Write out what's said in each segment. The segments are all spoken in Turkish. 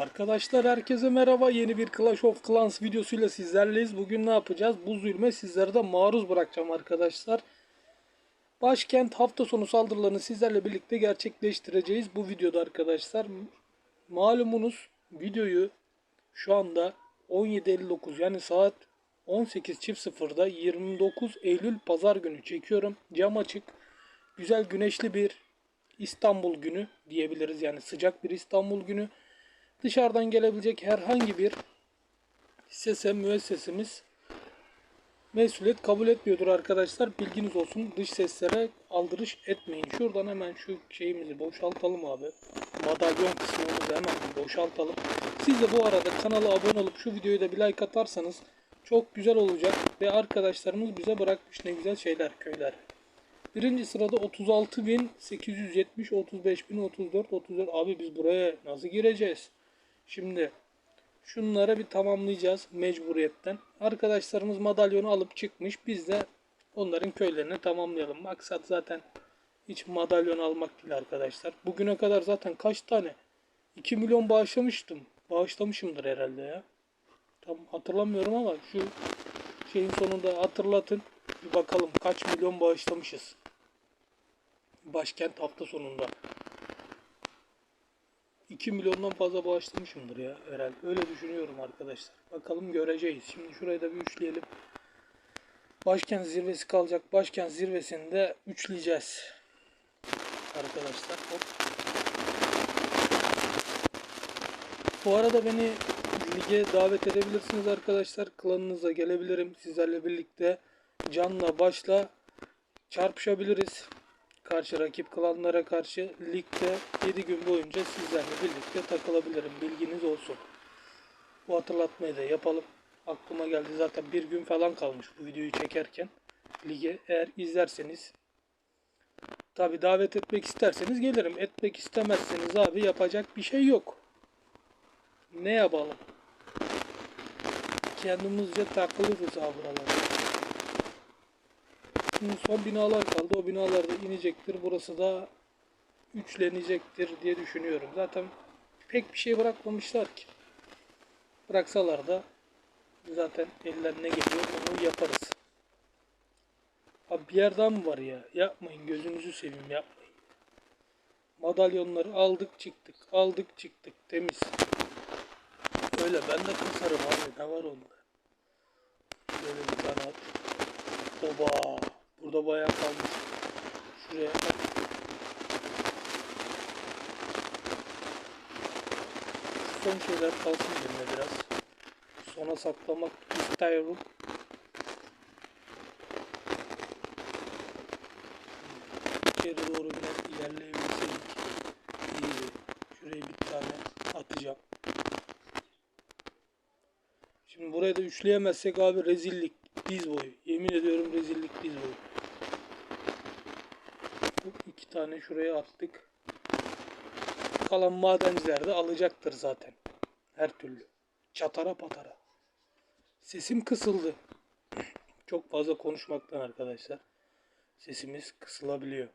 Arkadaşlar herkese merhaba. Yeni bir Clash of Clans videosuyla sizlerleyiz. Bugün ne yapacağız? Bu zulme sizlere de maruz bırakacağım arkadaşlar. Başkent hafta sonu saldırılarını sizlerle birlikte gerçekleştireceğiz bu videoda arkadaşlar. Malumunuz videoyu şu anda 17.59 yani saat 18.00'da 29 Eylül pazar günü çekiyorum. Cam açık. Güzel güneşli bir İstanbul günü diyebiliriz. Yani sıcak bir İstanbul günü. Dışarıdan gelebilecek herhangi bir sese müessesemiz mesuliyet kabul etmiyordur arkadaşlar. Bilginiz olsun. Dış seslere aldırış etmeyin. Şuradan hemen şu şeyimizi boşaltalım abi. Madalyon kısmımızı hemen boşaltalım. Siz de bu arada kanala abone olup şu videoyu da bir like atarsanız çok güzel olacak. Ve arkadaşlarımız bize bırakmış ne güzel şeyler köyler. Birinci sırada 36.870, 35.034, 34. Abi biz buraya nasıl gireceğiz? Şimdi şunları bir tamamlayacağız mecburiyetten. Arkadaşlarımız madalyonu alıp çıkmış. Biz de onların köylerini tamamlayalım. Maksat zaten hiç madalyon almak değil arkadaşlar. Bugüne kadar zaten kaç tane? 2 milyon bağışlamıştım. Bağışlamışımdır herhalde ya. Tam hatırlamıyorum ama şu şeyin sonunda hatırlatın. Bir bakalım kaç milyon bağışlamışız. Başkent hafta sonunda. 2 milyondan fazla bağışlamışımdır ya herhalde. Öyle düşünüyorum arkadaşlar. Bakalım göreceğiz. Şimdi şurayı da bir üçleyelim. Başkent zirvesi kalacak. Başkent zirvesinde üçleyeceğiz. Arkadaşlar. Hop. Bu arada beni lige davet edebilirsiniz arkadaşlar. Klanınıza gelebilirim. Sizlerle birlikte canla başla çarpışabiliriz karşı rakip klanlara karşı ligde 7 gün boyunca sizlerle birlikte takılabilirim. Bilginiz olsun. Bu hatırlatmayı da yapalım. Aklıma geldi zaten bir gün falan kalmış bu videoyu çekerken. Lige eğer izlerseniz tabi davet etmek isterseniz gelirim. Etmek istemezseniz abi yapacak bir şey yok. Ne yapalım? Kendimizce takılırız abi buralarda. Şimdi son binalar kaldı. O binalar da inecektir. Burası da üçlenecektir diye düşünüyorum. Zaten pek bir şey bırakmamışlar ki. Bıraksalar da zaten ellerine geliyor. Onu yaparız. Abi bir yerden mi var ya? Yapmayın. Gözünüzü seveyim yapmayın. Madalyonları aldık çıktık. Aldık çıktık. Temiz. Öyle ben de kasarım abi. Ne var onda? Böyle bir tane. Oba. Burada bayağı kalmış. Şuraya bak. Son şeyler kalsın benimle biraz. Sona saklamak istiyorum. İçeri doğru biraz ilerleyebilseydik iyiydi. Şuraya bir tane atacağım. Şimdi buraya da üçleyemezsek abi rezillik diz boyu. Yemin ediyorum rezillik diz boyu. İki tane şuraya attık. Kalan madenciler de alacaktır zaten. Her türlü. Çatara patara. Sesim kısıldı. Çok fazla konuşmaktan arkadaşlar. Sesimiz kısılabiliyor.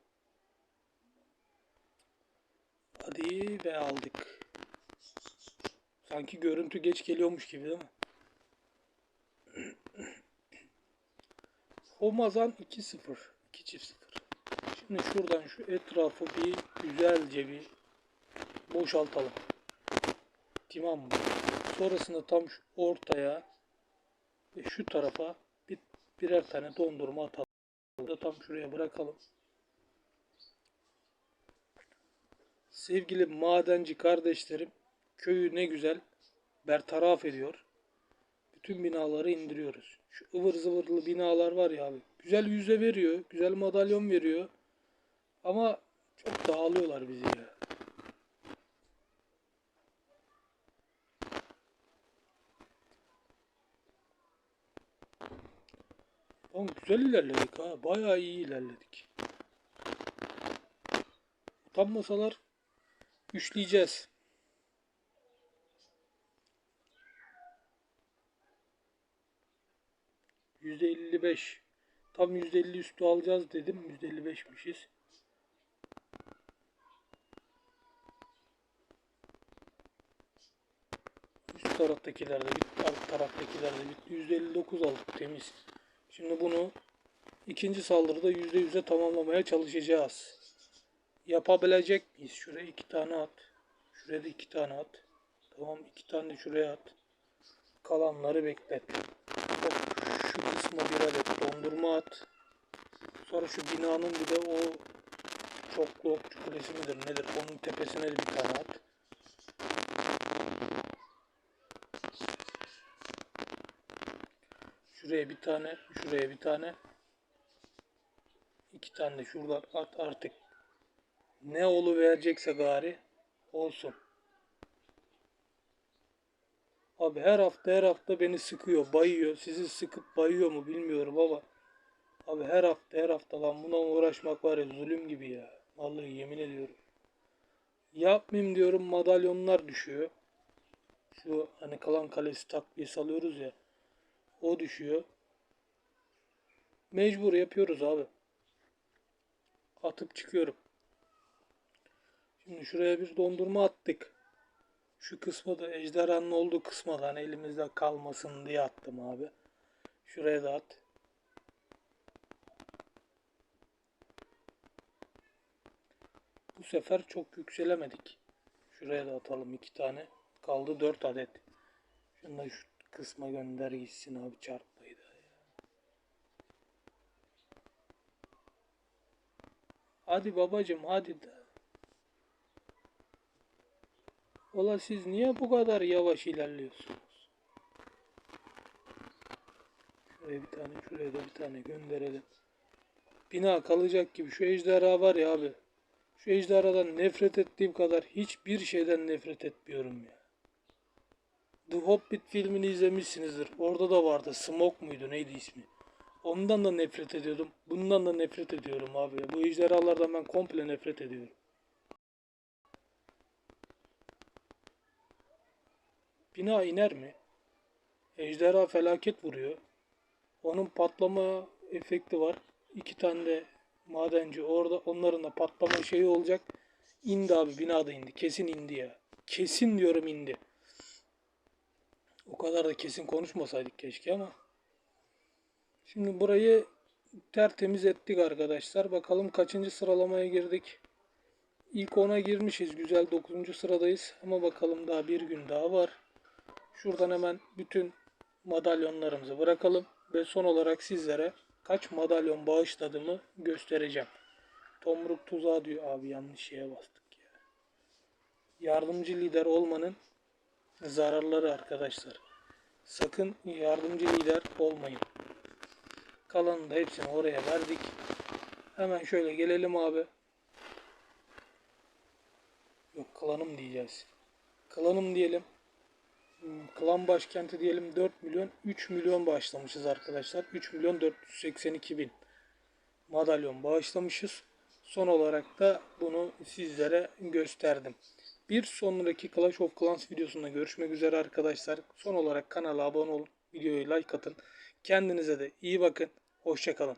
Hadi ve aldık. Sanki görüntü geç geliyormuş gibi değil mi? Homazan 2-0. 2-0. Şimdi şuradan şu etrafı bir güzelce bir boşaltalım. Tamam mı? Sonrasında tam şu ortaya ve şu tarafa bir, birer tane dondurma atalım. Burada tam şuraya bırakalım. Sevgili madenci kardeşlerim köyü ne güzel bertaraf ediyor. Bütün binaları indiriyoruz. Şu ıvır zıvırlı binalar var ya abi. Güzel yüze veriyor. Güzel madalyon veriyor. Ama çok dağılıyorlar bizi ya. Oğlum güzel ilerledik ha. Bayağı iyi ilerledik. Utanmasalar üçleyeceğiz. %55 tam %50 üstü alacağız dedim. %55'mişiz. Üst taraftakiler de bitti. Alt taraftakiler de bitti. %59 aldık temiz. Şimdi bunu ikinci saldırıda %100'e tamamlamaya çalışacağız. Yapabilecek miyiz? Şuraya iki tane at. Şuraya da iki tane at. Tamam iki tane de şuraya at. Kalanları beklet. Şu kısma bir adet dondurma at. Sonra şu binanın bir de o çoklu okçu kulesi midir nedir? Onun tepesine de bir tane at. Şuraya bir tane, şuraya bir tane. iki tane de şuradan at artık. Ne olu verecekse gari olsun. Abi her hafta her hafta beni sıkıyor, bayıyor. Sizi sıkıp bayıyor mu bilmiyorum ama. Abi her hafta her hafta lan buna uğraşmak var ya zulüm gibi ya. Vallahi yemin ediyorum. Yapmayayım diyorum madalyonlar düşüyor. Şu hani kalan kalesi takviyesi alıyoruz ya. O düşüyor. Mecbur yapıyoruz abi. Atıp çıkıyorum. Şimdi şuraya bir dondurma attık. Şu kısmı da ejderhanın olduğu kısma hani elimizde kalmasın diye attım abi. Şuraya da at. Bu sefer çok yükselemedik. Şuraya da atalım iki tane. Kaldı dört adet. Şunu da kısma gönder gitsin abi çarpmayı da. ya. Hadi babacım hadi de. Ola siz niye bu kadar yavaş ilerliyorsunuz? Şuraya bir tane, şuraya da bir tane gönderelim. Bina kalacak gibi. Şu ejderha var ya abi. Şu ejderhadan nefret ettiğim kadar hiçbir şeyden nefret etmiyorum ya. The Hobbit filmini izlemişsinizdir. Orada da vardı. Smoke muydu neydi ismi? Ondan da nefret ediyordum. Bundan da nefret ediyorum abi. Bu ejderhalardan ben komple nefret ediyorum. Bina iner mi? Ejderha felaket vuruyor. Onun patlama efekti var. İki tane de madenci orada. Onların da patlama şeyi olacak. İndi abi binada indi. Kesin indi ya. Kesin diyorum indi. O kadar da kesin konuşmasaydık keşke ama. Şimdi burayı tertemiz ettik arkadaşlar. Bakalım kaçıncı sıralamaya girdik. İlk 10'a girmişiz. Güzel 9. sıradayız. Ama bakalım daha bir gün daha var. Şuradan hemen bütün madalyonlarımızı bırakalım. Ve son olarak sizlere kaç madalyon bağışladığımı göstereceğim. Tomruk tuzağı diyor. Abi yanlış şeye bastık ya. Yardımcı lider olmanın zararları arkadaşlar. Sakın yardımcı lider olmayın. Kalanını da hepsini oraya verdik. Hemen şöyle gelelim abi. Yok klanım diyeceğiz. Klanım diyelim. Hmm, Klan başkenti diyelim 4 milyon 3 milyon bağışlamışız arkadaşlar. 3 milyon 482 bin madalyon bağışlamışız. Son olarak da bunu sizlere gösterdim. Bir sonraki Clash of Clans videosunda görüşmek üzere arkadaşlar. Son olarak kanala abone olun, videoyu like atın. Kendinize de iyi bakın. Hoşçakalın.